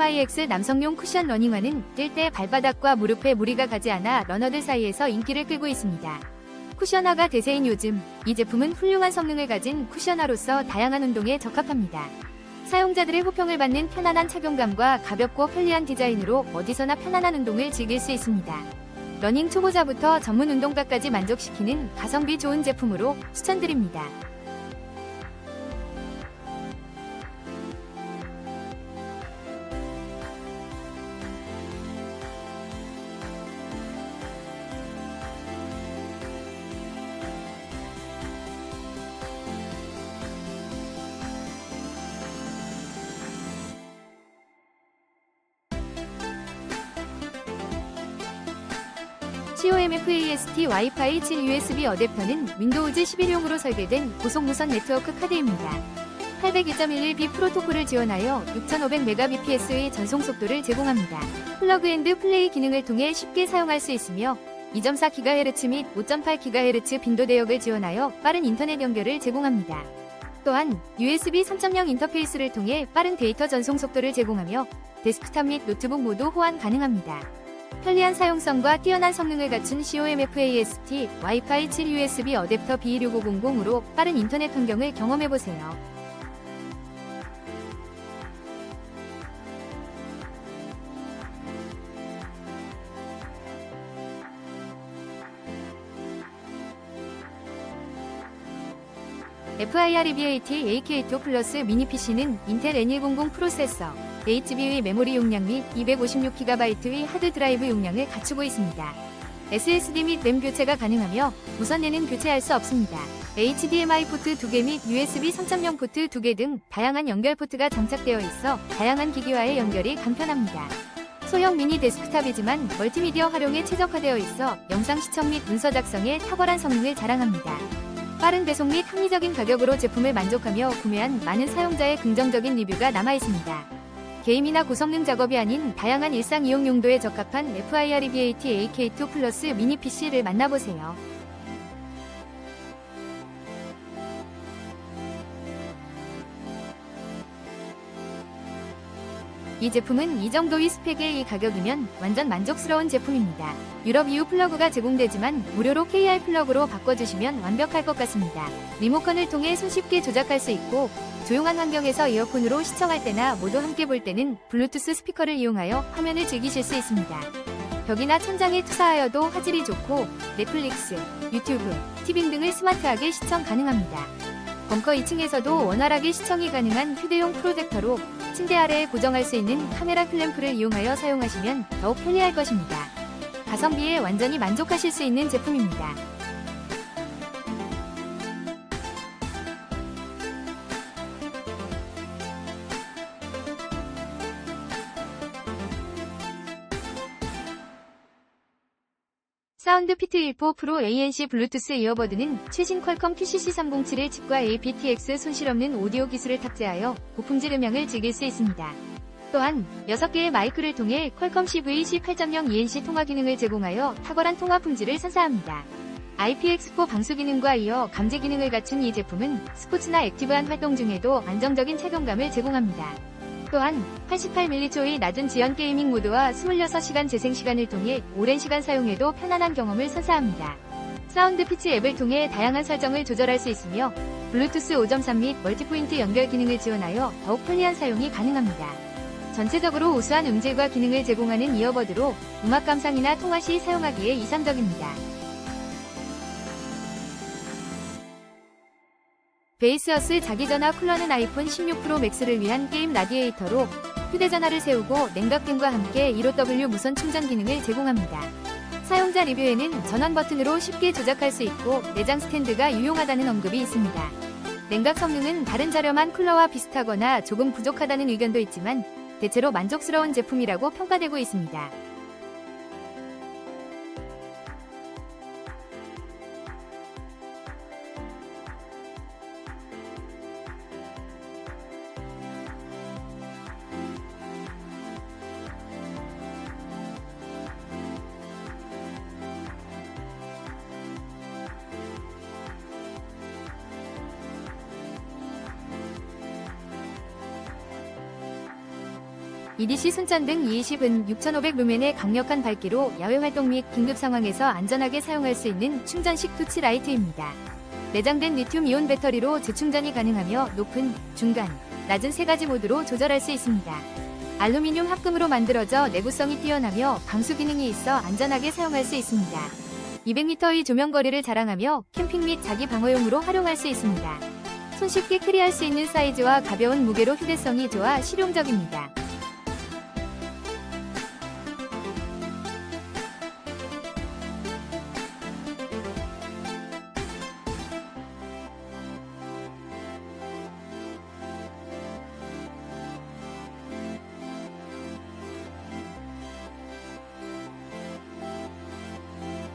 DMIX 남성용 쿠션 러닝화는 뛸 때 발바닥과 무릎에 무리가 가지 않아 러너들 사이에서 인기를 끌고 있습니다. 쿠션화가 대세인 요즘 이 제품은 훌륭한 성능을 가진 쿠션화로서 다양한 운동에 적합합니다. 사용자들의 호평을 받는 편안한 착용감과 가볍고 편리한 디자인으로 어디서나 편안한 운동을 즐길 수 있습니다. 러닝 초보자부터 전문 운동가까지 만족시키는 가성비 좋은 제품으로 추천드립니다. COMFAST 와이파이 7 USB 어댑터는 윈도우즈 11용으로 설계된 고속 무선 네트워크 카드입니다. 802.11b 프로토콜을 지원하여 6500mbps의 전송 속도를 제공합니다. 플러그 앤드 플레이 기능을 통해 쉽게 사용할 수 있으며 2.4GHz 및 5.8GHz 빈도 대역을 지원하여 빠른 인터넷 연결을 제공합니다. 또한 USB 3.0 인터페이스를 통해 빠른 데이터 전송 속도를 제공하며 데스크탑 및 노트북 모두 호환 가능합니다. 편리한 사용성과 뛰어난 성능을 갖춘 COMFAST 와이파이 7 USB 어댑터 B16500으로 빠른 인터넷 환경을 경험해보세요. FIREBAT AK2 플러스 미니 PC는 인텔 N100 프로세서, HB의 메모리 용량 및 256GB의 하드 드라이브 용량을 갖추고 있습니다. SSD 및 램 교체가 가능하며 무선에는 교체할 수 없습니다. HDMI 포트 2개 및 USB 3.0 포트 2개 등 다양한 연결 포트가 장착되어 있어 다양한 기기와의 연결이 간편합니다. 소형 미니 데스크탑이지만 멀티미디어 활용에 최적화되어 있어 영상 시청 및 문서 작성에 탁월한 성능을 자랑합니다. 빠른 배송 및 합리적인 가격으로 제품을 만족하며 구매한 많은 사용자의 긍정적인 리뷰가 남아 있습니다. 게임이나 고성능 작업이 아닌 다양한 일상 이용 용도에 적합한 FIREBAT AK2 플러스 미니 PC를 만나보세요. 이 제품은 이 정도의 스펙의 이 가격이면 완전 만족스러운 제품입니다. 유럽 EU 플러그가 제공되지만 무료로 KR 플러그로 바꿔주시면 완벽할 것 같습니다. 리모컨을 통해 손쉽게 조작할 수 있고 조용한 환경에서 이어폰으로 시청할 때나 모두 함께 볼 때는 블루투스 스피커를 이용하여 화면을 즐기실 수 있습니다. 벽이나 천장에 투사하여도 화질이 좋고 넷플릭스, 유튜브, 티빙 등을 스마트하게 시청 가능합니다. 벙커 2층에서도 원활하게 시청이 가능한 휴대용 프로젝터로 침대 아래에 고정할 수 있는 카메라 클램프를 이용하여 사용하시면 더욱 편리할 것입니다. 가성비에 완전히 만족하실 수 있는 제품입니다. 사운드 피트 1포 프로 ANC 블루투스 이어버드는 최신 퀄컴 QCC307의 칩과 aptX 손실 없는 오디오 기술을 탑재하여 고품질 음향을 즐길 수 있습니다. 또한 6개의 마이크를 통해 퀄컴 CVC 8.0 ENC 통화 기능을 제공하여 탁월한 통화 품질을 선사합니다. IPX4 방수 기능과 이어 감지 기능을 갖춘 이 제품은 스포츠나 액티브한 활동 중에도 안정적인 착용감을 제공합니다. 또한 88mH의 낮은 지연 게이밍 모드와 26시간 재생 시간을 통해 오랜 시간 사용해도 편안한 경험을 선사합니다. 사운드 피치 앱을 통해 다양한 설정을 조절할 수 있으며 블루투스 5.3 및 멀티포인트 연결 기능을 지원하여 더욱 편리한 사용이 가능합니다. 전체적으로 우수한 음질과 기능을 제공하는 이어버드로 음악 감상이나 통화 시 사용하기에 이상적입니다. 베이스어스 자기전화 쿨러는 아이폰 16 프로 맥스를 위한 게임 라디에이터로 휴대전화를 세우고 냉각팬과 함께 15W 무선 충전 기능을 제공합니다. 사용자 리뷰에는 전원 버튼으로 쉽게 조작할 수 있고 내장 스탠드가 유용하다는 언급이 있습니다. 냉각 성능은 다른 자료만 쿨러와 비슷하거나 조금 부족하다는 의견도 있지만 대체로 만족스러운 제품이라고 평가되고 있습니다. EDC 순짠 등 20은 6500 루멘의 강력한 밝기로 야외 활동 및 긴급 상황에서 안전하게 사용할 수 있는 충전식 투치 라이트입니다. 내장된 리튬 이온 배터리로 재충전이 가능하며 높은, 중간, 낮은 세 가지 모드로 조절할 수 있습니다. 알루미늄 합금으로 만들어져 내구성이 뛰어나며 방수 기능이 있어 안전하게 사용할 수 있습니다. 200m의 조명 거리를 자랑하며 캠핑 및 자기 방어용으로 활용할 수 있습니다. 손쉽게 캐리할 수 있는 사이즈와 가벼운 무게로 휴대성이 좋아 실용적입니다.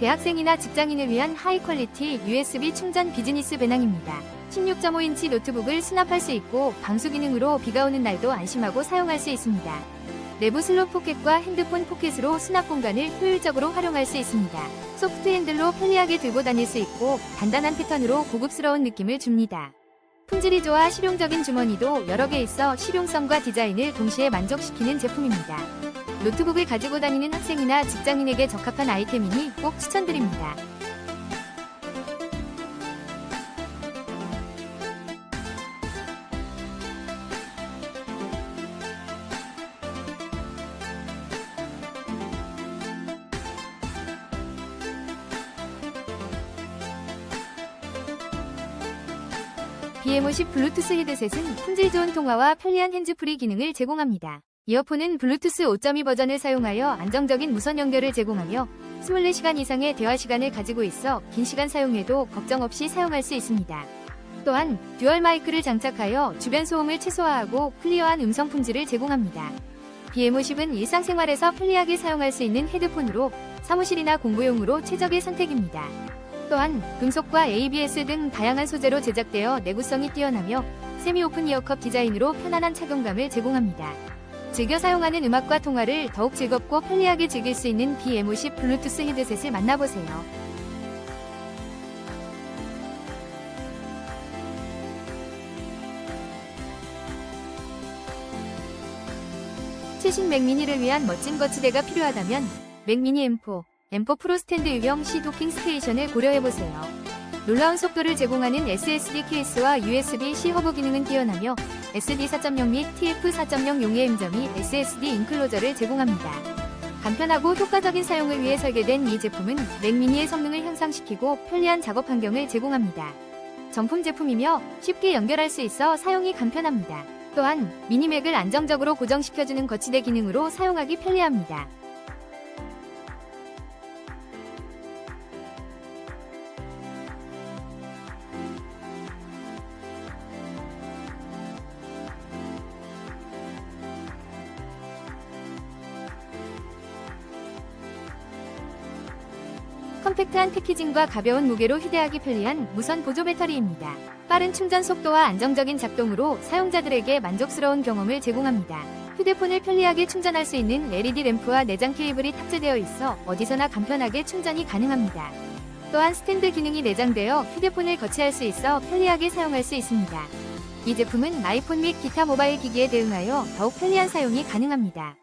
대학생이나 직장인을 위한 하이 퀄리티 USB 충전 비즈니스 배낭입니다. 16.5인치 노트북을 수납할 수 있고 방수 기능으로 비가 오는 날도 안심하고 사용할 수 있습니다. 내부 슬롯 포켓과 핸드폰 포켓으로 수납 공간을 효율적으로 활용할 수 있습니다. 소프트 핸들로 편리하게 들고 다닐 수 있고 단단한 패턴으로 고급스러운 느낌을 줍니다. 품질이 좋아 실용적인 주머니도 여러 개 있어 실용성과 디자인을 동시에 만족시키는 제품입니다. 노트북을 가지고 다니는 학생이나 직장인에게 적합한 아이템이니 꼭 추천드립니다. BM50 블루투스 헤드셋은 품질 좋은 통화와 편리한 핸즈프리 기능을 제공합니다. 이어폰은 블루투스 5.2 버전을 사용하여 안정적인 무선 연결을 제공하며 24시간 이상의 대화 시간을 가지고 있어 긴 시간 사용해도 걱정 없이 사용할 수 있습니다. 또한 듀얼 마이크를 장착하여 주변 소음을 최소화하고 클리어한 음성 품질을 제공합니다. BM50은 일상생활에서 편리하게 사용할 수 있는 헤드폰으로 사무실이나 공부용으로 최적의 선택입니다. 또한 금속과 ABS 등 다양한 소재로 제작되어 내구성이 뛰어나며 세미 오픈 이어컵 디자인으로 편안한 착용감을 제공합니다. 즐겨 사용하는 음악과 통화를 더욱 즐겁고 편리하게 즐길 수 있는 BM50 블루투스 헤드셋을 만나보세요. 최신 맥미니를 위한 멋진 거치대가 필요하다면 맥미니 M4, M4 프로 스탠드 유형 C 도킹 스테이션을 고려해보세요. 놀라운 속도를 제공하는 SSD 케이스와 USB-C 허브 기능은 뛰어나며 SD 4.0 및 TF 4.0 용의 M.2 SSD 인클로저를 제공합니다. 간편하고 효과적인 사용을 위해 설계된 이 제품은 맥미니의 성능을 향상시키고 편리한 작업 환경을 제공합니다. 정품 제품이며 쉽게 연결할 수 있어 사용이 간편합니다. 또한 미니맥을 안정적으로 고정시켜주는 거치대 기능으로 사용하기 편리합니다. 컴팩트한 패키징과 가벼운 무게로 휴대하기 편리한 무선 보조 배터리입니다. 빠른 충전 속도와 안정적인 작동으로 사용자들에게 만족스러운 경험을 제공합니다. 휴대폰을 편리하게 충전할 수 있는 LED 램프와 내장 케이블이 탑재되어 있어 어디서나 간편하게 충전이 가능합니다. 또한 스탠드 기능이 내장되어 휴대폰을 거치할 수 있어 편리하게 사용할 수 있습니다. 이 제품은 아이폰 및 기타 모바일 기기에 대응하여 더욱 편리한 사용이 가능합니다.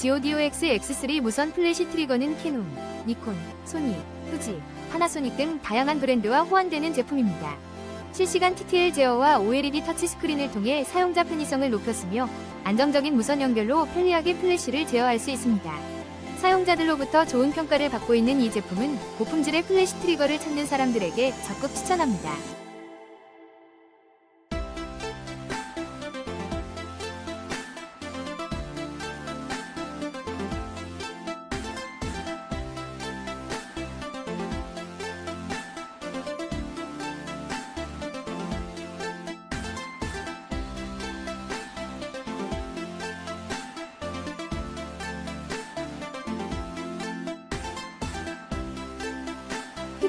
GODOX X3 무선 플래시 트리거는 캐논, 니콘, 소니, 후지, 파나소닉 등 다양한 브랜드와 호환되는 제품입니다. 실시간 TTL 제어와 OLED 터치 스크린을 통해 사용자 편의성을 높였으며 안정적인 무선 연결로 편리하게 플래시를 제어할 수 있습니다. 사용자들로부터 좋은 평가를 받고 있는 이 제품은 고품질의 플래시 트리거를 찾는 사람들에게 적극 추천합니다.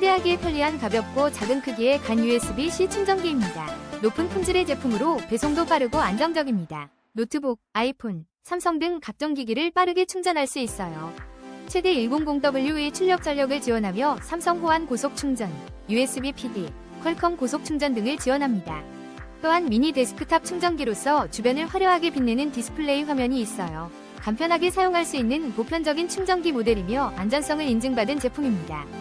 휴대하기에 편리한 가볍고 작은 크기의 간 USB-C 충전기입니다. 높은 품질의 제품으로 배송도 빠르고 안정적입니다. 노트북, 아이폰, 삼성 등 각종 기기를 빠르게 충전할 수 있어요. 최대 100W의 출력 전력을 지원하며 삼성 호환 고속 충전, USB PD, 퀄컴 고속 충전 등을 지원합니다. 또한 미니 데스크탑 충전기로서 주변을 화려하게 빛내는 디스플레이 화면이 있어요. 간편하게 사용할 수 있는 보편적인 충전기 모델이며 안전성을 인증받은 제품입니다.